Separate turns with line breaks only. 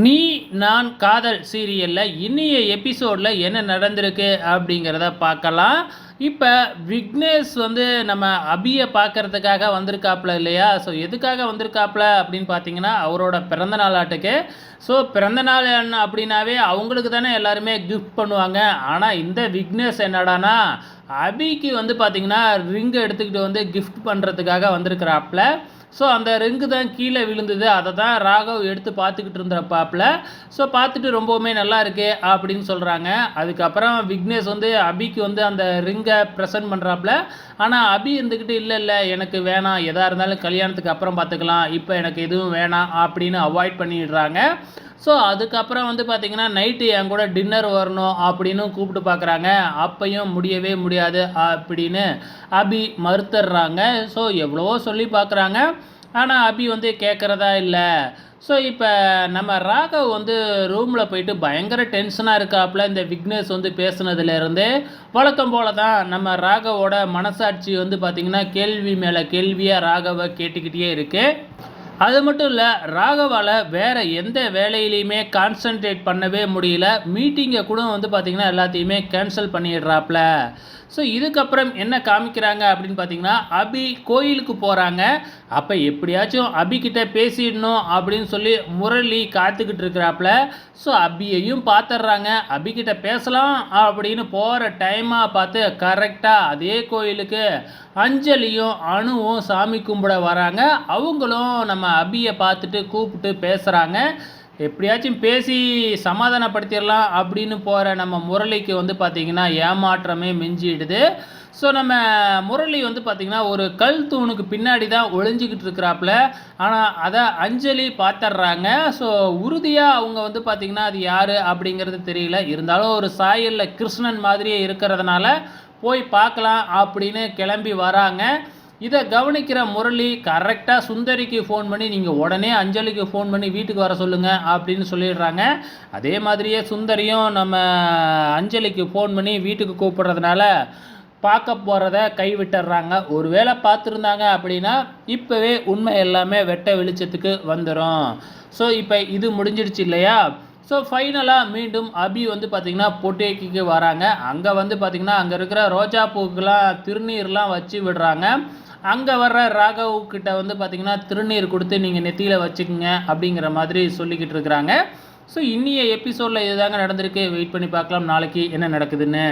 நீ நான் காதல் சீரியலில் இன்னைய எபிசோடில் என்ன நடந்திருக்கு அப்படிங்கிறத பார்க்கலாம். இப்போ விக்னேஷ் வந்து நம்ம அபியை பார்க்கறதுக்காக வந்திருக்காப்புல இல்லையா? ஸோ எதுக்காக வந்திருக்காப்புல அப்படின்னு பார்த்தீங்கன்னா அவரோட பிறந்த நாளாட்டுக்கு ஸோ பிறந்த நாள் அப்படின்னாவே அவங்களுக்கு தானே எல்லாருமே கிஃப்ட் பண்ணுவாங்க. ஆனால் இந்த விக்னேஷ் என்னடானா அபிக்கு வந்து பார்த்தீங்கன்னா ரிங் எடுத்துக்கிட்டு வந்து கிஃப்ட் பண்ணுறதுக்காக வந்திருக்கிறாப்புல. ஸோ அந்த ரிங்கு தான் கீழே விழுந்தது. அதை தான் ராகவ் எடுத்து பார்த்துக்கிட்டு இருந்தப்பாப்பில் ஸோ பார்த்துட்டு ரொம்பவுமே நல்லா இருக்கு அப்படின்னு சொல்கிறாங்க அதுக்கப்புறம் விக்னேஷ் வந்து அபிக்கு வந்து அந்த ரிங்கை ப்ரெசன்ட் பண்ணுறாப்புல ஆனால் அபி இருந்துக்கிட்டு இல்லை இல்லை எனக்கு வேணாம். எதாக இருந்தாலும் கல்யாணத்துக்கு அப்புறம் பார்த்துக்கலாம். இப்போ எனக்கு எதுவும் வேணாம் அப்படின்னு அவாய்ட் பண்ணிடுறாங்க. ஸோ அதுக்கப்புறம் வந்து பார்த்திங்கன்னா நைட்டு என் கூட டின்னர் வரணும் அப்படின்னு கூப்பிட்டு பார்க்குறாங்க அப்பையும் முடியவே முடியாது அப்படின்னு அபி மறுத்துடுறாங்க. ஸோ எவ்வளவோ சொல்லி பார்க்குறாங்க ஆனால் அபி வந்து கேட்குறதா இல்லை. ஸோ இப்போ நம்ம ராகவ் வந்து ரூமில் போயிட்டு பயங்கர டென்ஷனாக இருக்காப்புல. இந்த விக்னேஷ் வந்து பேசுனதுலேருந்து வழக்கம் போல தான் நம்ம ராகவோட மனசாட்சி வந்து பார்த்திங்கன்னா கேள்வி மேலே கேள்வியாக ராகவை கேட்டுக்கிட்டே இருக்குது அது மட்டும் இல்லை ராகவால் வேறு எந்த வேலையிலையுமே கான்சன்ட்ரேட் பண்ணவே முடியல. மீட்டிங்கை கூட வந்து பார்த்திங்கன்னா எல்லாத்தையுமே கேன்சல் பண்ணிடுறாப்புல ஸோ இதுக்கப்புறம் என்ன காமிக்கிறாங்க அப்படின்னு பார்த்தீங்கன்னா அபி கோயிலுக்கு போகிறாங்க அப்போ எப்படியாச்சும் அபிக்கிட்ட பேசிடணும் அப்படின்னு சொல்லி முரளி காத்துக்கிட்டு இருக்கிறாப்புல ஸோ அபியையும் பார்த்துட்றாங்க அபிக்கிட்ட பேசலாம் அப்படின்னு போகிற டைமாக பார்த்து கரெக்டாக அதே கோயிலுக்கு அஞ்சலியும் அணுவும் சாமி கும்பிட வராங்க. அவங்களும் நம்ம அபியை பார்த்துட்டு கூப்பிட்டு பேசுகிறாங்க எப்படியாச்சும் பேசி சமாதானப்படுத்திடலாம் அப்படின்னு போகிற நம்ம முரளிக்கு வந்து பார்த்திங்கன்னா ஏமாற்றமே மிஞ்சிடுது. ஸோ நம்ம முரளி வந்து பார்த்திங்கன்னா ஒரு கல் தூணுக்கு பின்னாடி தான் ஒளிஞ்சிக்கிட்டு இருக்கிறாப்புல. ஆனால் அதை அஞ்சலி பார்த்துட்றாங்க ஸோ உறுதியாக அவங்க வந்து பார்த்திங்கன்னா அது யார் அப்படிங்கிறது தெரியல. இருந்தாலும் ஒரு சாயலில் கிருஷ்ணன் மாதிரியே இருக்கிறதுனால போய் பார்க்கலாம் அப்படின்னு கிளம்பி வராங்க. இதை கவனிக்கிற முரளி கரெக்டாக சுந்தரிக்கு ஃபோன் பண்ணி நீங்கள் உடனே அஞ்சலிக்கு ஃபோன் பண்ணி வீட்டுக்கு வர சொல்லுங்கள் அப்படின்னு சொல்லிடுறாங்க. அதே மாதிரியே சுந்தரியும் நம்ம அஞ்சலிக்கு ஃபோன் பண்ணி வீட்டுக்கு கூப்பிட்றதுனால பார்க்க போகிறத கைவிட்டுறாங்க. ஒரு வேளை பார்த்துருந்தாங்க அப்படின்னா இப்போவே உண்மை எல்லாமே வெட்ட வெளிச்சத்துக்கு வந்துடும் ஸோ இப்போ இது முடிஞ்சிடுச்சு இல்லையா? ஸோ ஃபைனலாக மீண்டும் அபி வந்து பார்த்திங்கன்னா பொட்டேக்கிக்கு வராங்க. அங்கே வந்து பார்த்திங்கன்னா அங்கே இருக்கிற ரோஜா பூக்கெலாம் திருநீர்லாம் வச்சு விடுறாங்க. அங்கே வர்ற ராகவ் கிட்ட வந்து பார்த்திங்கன்னா திருநீர் கொடுத்து நீங்கள் நெத்தியில் வச்சுக்கோங்க அப்படிங்கிற மாதிரி சொல்லிக்கிட்டு இருக்கிறாங்க. ஸோ இன்னிய எபிசோடில் இதுதாங்க நடந்திருக்கு. வெயிட் பண்ணி பார்க்கலாம். நாளைக்கு என்ன நடக்குதுன்னு.